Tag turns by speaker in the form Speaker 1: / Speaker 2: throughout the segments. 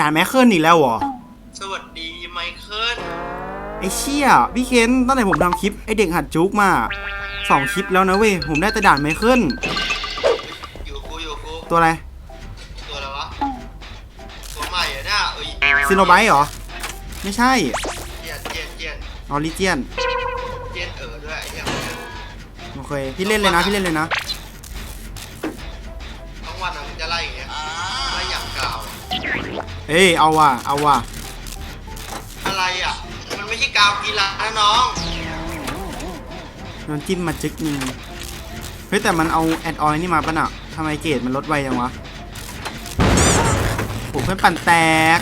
Speaker 1: ด่านแมคเคิลอีกแล้วเหรอ
Speaker 2: สวัสดีไมเคิล
Speaker 1: ไอเชี่ยพี่เคนตั้งแต่ผมทำคลิปไอเด็กหัดจุกมาสองคลิปแล้วนะเว้ยผมได้แต่ด่านไมเคิล
Speaker 2: อยู่กูอยู่กู
Speaker 1: ตัวอะไร
Speaker 2: ตัวอะไรวะตัวใหม่เหรอเนี่ยเอ้ย
Speaker 1: ซิโนไบต์เหรอ ไม่ใช่
Speaker 2: เจียนเจียนเจียน
Speaker 1: ออริเจียน
Speaker 2: เจียนเออด้วยไอ้เหี้ย
Speaker 1: โอเคพี่เล่นเลยนะพี่เล่นเลยนะ
Speaker 2: เอ้ยเอา
Speaker 1: ว่ะเอาว่ะ
Speaker 2: อะไรอะ มันไม่ใช่กาวกีฬานะน้อง
Speaker 1: โดนจิ้มมาจึกหนึงเฮ้ยแต่มันเอาแอดออยนี่มาปะน่ะทำไมเกรดมันลดไวจังวะโหเพื่อนปั่นแตก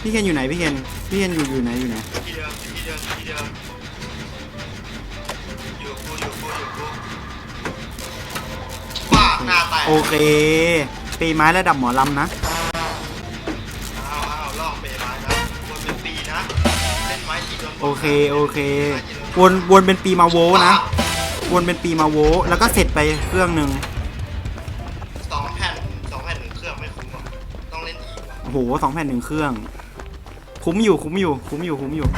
Speaker 1: พี่เคนอยู่ไหนพี่เคนพี่เคนอยู่อยู่ไหนอยู่ไหน
Speaker 2: ที่เดิมที่เดิมที่เดิมอยู่กูอยู่กูอยู่กูปากหน้าแตก
Speaker 1: โอเค ปีไม้ระดับหมอลำนะ
Speaker 2: อ้าวอ้าวลองเปย์มานะคนเป็นปีนะเล่นไม้ตีโดน
Speaker 1: โอเคโอเค วนวนเป็นปีมาโวนะ วนเป็นปีมาโว แล้วก็เสร็จไปเครื่องหนึ่ง
Speaker 2: สองแผ่นสองแผ่นหนึ่งเครื่องไม่คุ้มหรอกต้องเล่นอีกว่ะ
Speaker 1: โอ้โหสองแผ่นหนึ่งเครื่อง คุ้มอยู่คุ้มอยู่ คุ้มอยู่คุ้มอยู่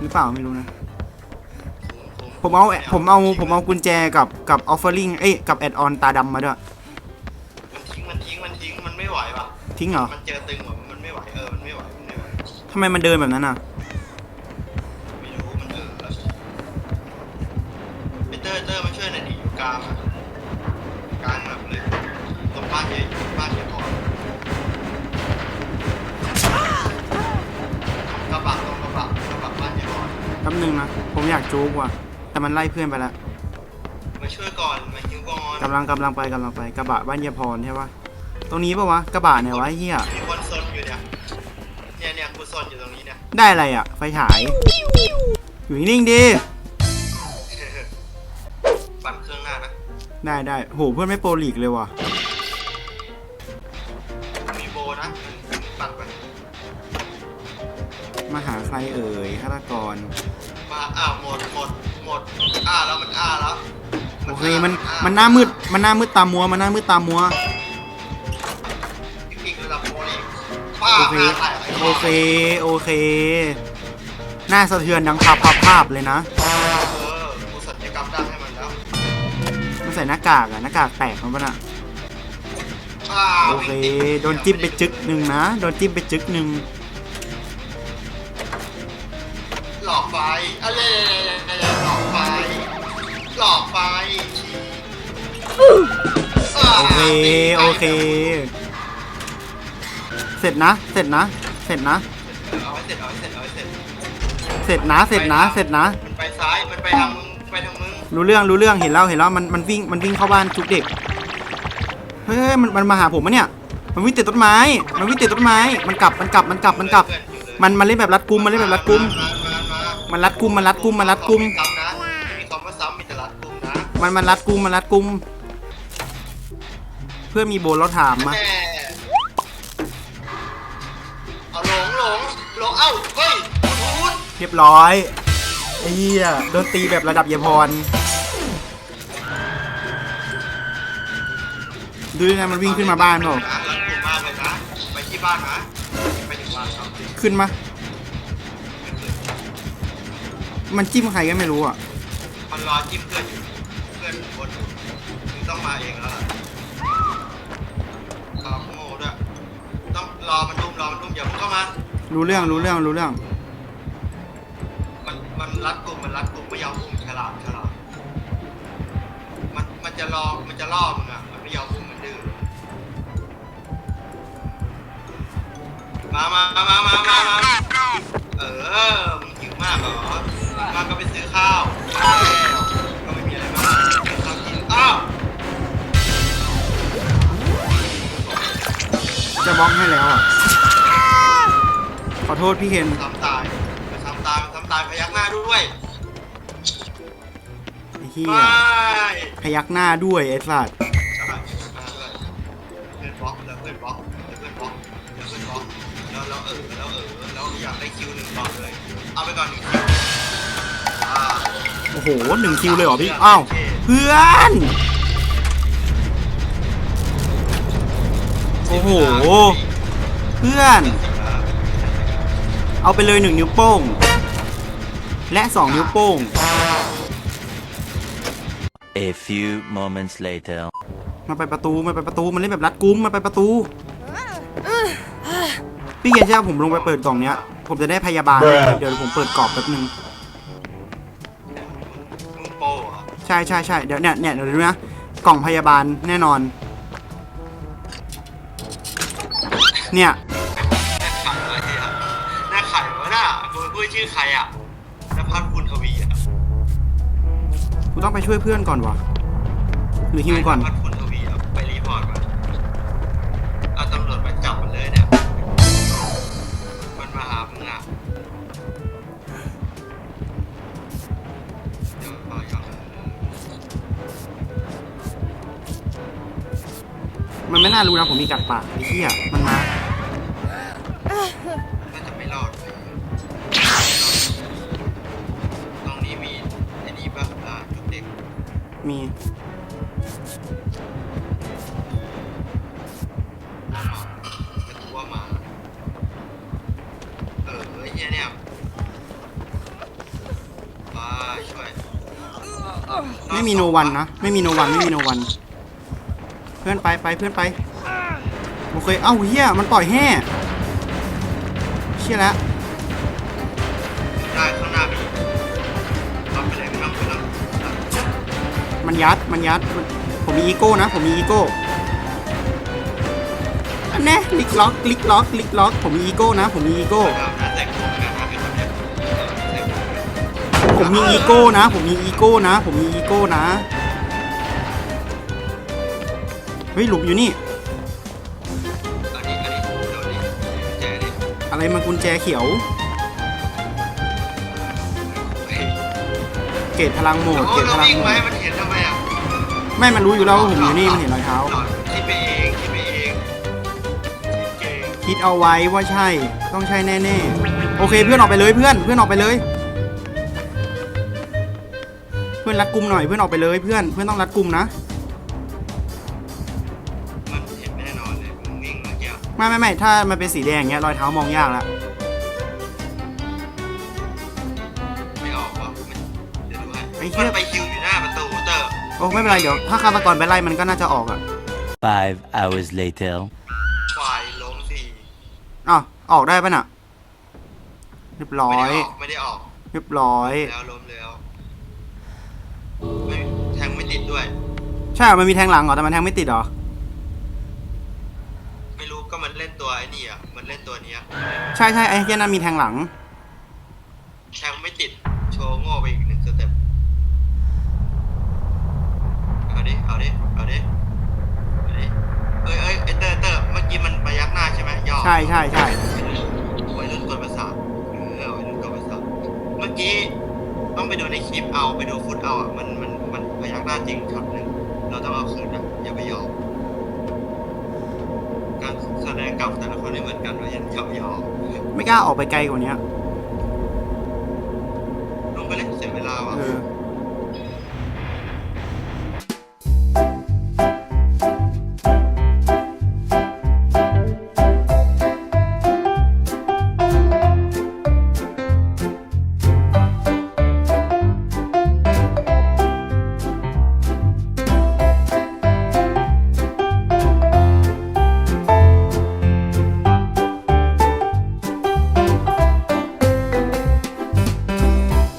Speaker 1: หรือเปล่าไม่รู้นะ
Speaker 2: คุ้มคุ้
Speaker 1: ผมเอาผมเอาผมเอากุญแจกับกับออฟเฟอร์ลิงเอ้ยกับแอดออนตาดำมาด้วย
Speaker 2: ทิ้ง
Speaker 1: เหรอ
Speaker 2: มันเจอตึงว่ะมันไม่ไหวเออ มันไม่ไหว มันไม่ไหว
Speaker 1: ทำไมมันเดินแบบนั้นอะ
Speaker 2: ไม่รู้ มันเออแล้วไปเตอร์เตอร์มาช่วยหน่อยดิอยู่กลางอะกลางแบบเลยตรงบ้านเยบ้านเยพอกระบะตรงกระบะกระบะบ้านเยพอ
Speaker 1: แป๊บนึงนะ ผมอยากจูบว่ะ แต่มันไล่เพื่อนไปแล้ว
Speaker 2: มาช่วยก่อน มาฮิวก่อน
Speaker 1: กำลังกำลังไปกำลังไปกระบะบ้านเยายพรใช่ปะ ตรงนี้ปะวะกระบะไหนวะไอ้เฮีย
Speaker 2: มีคนซนอยู่เนี่ยเนี่ยเนี่ยกูซนอยู่ตรงนี้เนี่ย
Speaker 1: ได้อะไรอะ ไฟฉาย อยู่นิ่งๆดิ
Speaker 2: ปั่นเครื่องหน้านะ
Speaker 1: ได้ได้โหเพื่อนไม่โปรลีกเลยว่ะ
Speaker 2: มีโบนะปั่นไป
Speaker 1: มาหาใครเอ่ยฆาตกร
Speaker 2: มาอ้าวหมดหมดหมดอ้าแล้วมันอ้าแล้ว
Speaker 1: โอเคมันมันหน้ามืดมันหน้ามืดตามัวมันหน้ามืดตามัว
Speaker 2: โอ
Speaker 1: เค
Speaker 2: หน้าแตกไอ้
Speaker 1: โอเค โอเค หน้าสะเทือนดังภาพภาพภาพเลยนะ
Speaker 2: เออกูสัญญกรรมได้ให้มันแล้ว
Speaker 1: มันใส่หน้ากากอะหน้ากากแตกมันปะน่ะ
Speaker 2: อ้า
Speaker 1: โอเค โดนจิ้มไปจึกหนึ่งนะ โดนจิ้มไปจึกหนึ่ง
Speaker 2: หลอกไฟอะไรหลอกไฟหลอกไฟทีา
Speaker 1: โอเค โอเค เสร็จนะ เสร็จนะ เสร็จนะ
Speaker 2: เอาไว้เสร็จเอาไว้เสร็จเอาไว้เสร็จ
Speaker 1: เสร็จนะ เสร็จนะ เสร็จนะ
Speaker 2: มันไปซ้าย มันไปทางมึงไปทางมึง
Speaker 1: รู้เรื่อง รู้เรื่อง เห็นแล้ว เห็นแล้ว มัน มันวิ่ง มันวิ่งเข้าบ้านทุกเด็ก เฮ้ยเฮ้ยมัน มันมาหาผมมะเนี่ย มันวิ่งติดต้นไม้ มันวิ่งติดต้นไม้ มันกลับ มันกลับ มันกลับ มันกลับ มัน มันเล่นแบบรัดกุม มันเล่นแบบรัดกุม มันรัดกุม มันรัดกุม มันรัดกุม
Speaker 2: ซ้ำนะมีคำว่าซ้ำมีแต่รัดกุมนะ
Speaker 1: มัน มันรัดกุม มันรัดกุม เพื่อนมีโบนเราถามมา
Speaker 2: แม่
Speaker 1: เรียบร้อยไอ้เหี้ยโดนตีแบบระดับเยายพรดูยังไงมันวิ่งขึ้นมาบ้านเปล่า
Speaker 2: นะรัดกุมมากเลยนะไปที่บ้านนะไปถึงบ้านครับ
Speaker 1: ขึ้นมา มันจิ้มใครก็ไม่รู้อะ
Speaker 2: มันรอจิ้มเพื่อนอยู่เพื่อนบนอยู่มึงต้องมาเองแล้วล่ะขอโง่ด้วยต้องรอมันดุมรอมันดุมอย่าเพิ่งเข้ามา
Speaker 1: รู้เรื่องรู้เรื่องรู้เรื่อง
Speaker 2: มันมัน รัดกลุ่มมันรัดกลุ่มไม่ยอมอุ้มฉลาดฉลาดมันมันจะรอมันจะล่อมึงอะมันไม่ยอมอุ้มมันดื้อมามามามามามาเออมึงหิวมากเหรอมาก็ไปซื้อข้าวก็ไม่มีอะไรมากกินข้าวกินอ้าว
Speaker 1: จะบล็อกให้แล้วอะขอโทษพี่เคน
Speaker 2: ทำ ตายทำตายพยักหน้าด้วย
Speaker 1: ไอ้เหี้ย
Speaker 2: ไม่
Speaker 1: พยักหน้าด้วยไอ้สัตว์
Speaker 2: ใช่มาด้วยเพื่อนบล็อกแล้วเพื่อนบล็อกแล้วเพื่อนบล็อกแล้วเพื่อนบล็อกแล้วแล้วเออแล้วเออแล้วอยากได้คิวหนึ่งก่อนเลย เอาไปก่อนหนึ่งคิวอ่า
Speaker 1: โอ้โหหนึ่งคิวเลยเหรอพี่อ้าวเพื่อนโอโหเพื่อน เอาไปเลยหนึ่งนิ้วโป้ง และสองนิ้วโป้ง
Speaker 3: A few moments later.
Speaker 1: มาไปประตูมาไปประตูมันเล่นแบบรัดกุมมาไปประตู พี่เกียร์ใช่ไหมผมลงไปเปิดกล่องเนี้ย ผมจะได้พยาบาล เดี๋ยวผมเปิดกรอบแป๊บนึง
Speaker 2: มึงโป้เหรอ
Speaker 1: ใช่ใช่ใช่เดี๋ยวเนี่ยเนี่ยเดี๋ยวดูนะ กล่องพยาบาลแน่นอน เนี่ย
Speaker 2: หน้าขายอะไรอะหน้าขายวะน่ะคุณพูดชื่อใครอะ
Speaker 1: กูต้องไปช่วยเพื่อนก่อนวะหรือฮิวก่อน
Speaker 2: นภัสคุณทวีอะไปรีพอร์ตมาเอาตำรวจมาจับมันเลยเนี่ย มันมาหามึงอะเดี๋ยวเอาอย่าง
Speaker 1: มันไม่น่ารู้นะผมมีกัดปากไอ้เหี้ยมันมา
Speaker 2: มีเป็นตัวหมา เออไอ้เหี้ยเนี่ยว้าช่วย
Speaker 1: ไม่มีโนวันนะ ไม่มีโนวัน ไม่มีโนวัน เพื่อนไปไปเพื่อนไปโอเคเอ้าเหี้ยมันปล่อยแห่เชี่ยแล้ว
Speaker 2: ได้ข้างหน้ามีเอาไปเลยไม่ต้องไม่ต้อง
Speaker 1: มันยัด มันยัด ผมมีอีโก้นะ ผมมีอีโก้อันแน่ลิกล็อก ลิกล็อก ลิกล็อก ผมมีอีโก้นะ ผมมีอีโก้ ผมมีอีโก้นะ ผมมีอีโก้นะ ผมมีอีโก้นะ เฮ้ยหลุมอยู่นี่
Speaker 2: อันนี้อันนี้โดนนี่แจนี่
Speaker 1: อะไรมันกุญแจเขียว
Speaker 2: เก
Speaker 1: ตพลังโหมด
Speaker 2: โอ้
Speaker 1: เกต
Speaker 2: เรา
Speaker 1: พลัง
Speaker 2: วิ่ง
Speaker 1: โหม
Speaker 2: ไหม
Speaker 1: ด
Speaker 2: มันเห็นทำไมอะ
Speaker 1: ไม่มันรู้อยู่แล้วว่าผมอยู่นี่มันเห็นรอยเท้า
Speaker 2: หลอดคิดไปเองคิดไปเองคิดเก่ง
Speaker 1: คิดเอาไว้ว่าใช่ ต้องใช่แน่ๆ โอเคเพื่อนออกไปเลยเพื่อน เพื่อนออกไปเลย เพื่อนรัดกุมหน่อยเพื่อนออกไปเลยเพื่อน เพื่อนต้องรัดกุมนะ
Speaker 2: มันเห็นแน่นอนเลยมึงวิ่งเมื่อกี้
Speaker 1: ไม่ไม่ไม่ถ้ามันเป็นสีแดงเงี้ยรอยเท้ามองยากแล้ว
Speaker 2: ยวดูให้
Speaker 1: ไอ้เหี้
Speaker 2: มั
Speaker 1: ย
Speaker 2: นไปคิวอยู่หน้าประตูเตอร์
Speaker 1: โอ้ไม่เป็นไรเดี๋ยวถ้าฆาตกรไปไล่มันก็น่าจะออกอะ
Speaker 3: Five hours later.
Speaker 2: ควายล้มสี่
Speaker 1: อ้าวออกได้ปะน่ะเรียบร้อ
Speaker 2: ไม่
Speaker 1: ย
Speaker 2: ได้ออกไม่ได้ออก
Speaker 1: เรียบร้อย
Speaker 2: แล้วล้มแล้วไม่แทงไม่ติดด้วย
Speaker 1: ใช่เหรอมันมีแทงหลังเหรอแต่มันแทงไม่ติดเหรอ
Speaker 2: ไม่รู้ก็มันเล่นตัวไอ้นี่อะมันเล่นตัวเนี้ย
Speaker 1: ใช่ใช่ไอ้เหี้ยนั่นมีแทงหลัง
Speaker 2: แทงไม่ติดโชว์โง่ไปอีกหนึ่งสเต็ปเอา ดิ เอาดิ เอาดิ เอาดิ เอ้ยเอ้ยไอ้เตอร์เตอร์เมื่อกี้มันประยักหน้าใช่ไหมย่อ
Speaker 1: ใช่ใช่ใช่
Speaker 2: วัยรุ่นกวนประสาทเออวัยรุ่นกวนประสาทเมื่อกี้ต้องไปดูในคลิปเอาไปดูฟุตเอาอะ มันมันมันพยักหน้าจริงช็อตหนึ่งเราต้องเอาคืนนะอย่าไปยอม การแสดงกับแต่ละคนไม่เหมือนกันว่าอย่าอย่าไปยอม
Speaker 1: ไม่กล้าออกไปไกลกว่านี้
Speaker 2: ลงไปเล่นเสียเวลาว่ะ
Speaker 1: เออ